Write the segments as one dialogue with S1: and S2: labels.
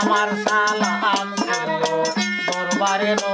S1: আমার সালাম দরবারে নবী।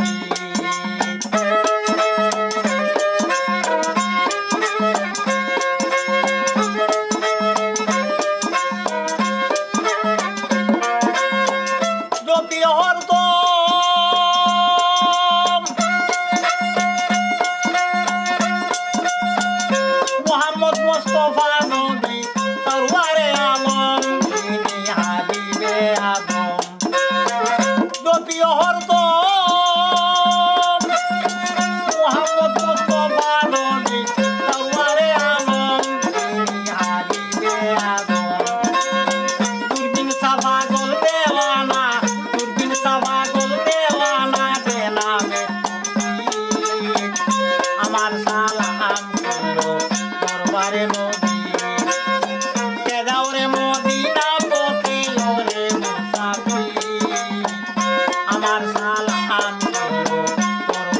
S1: escovado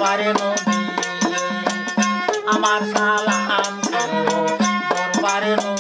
S1: দরবারে নবী আমার সালাম দরবারে নবী।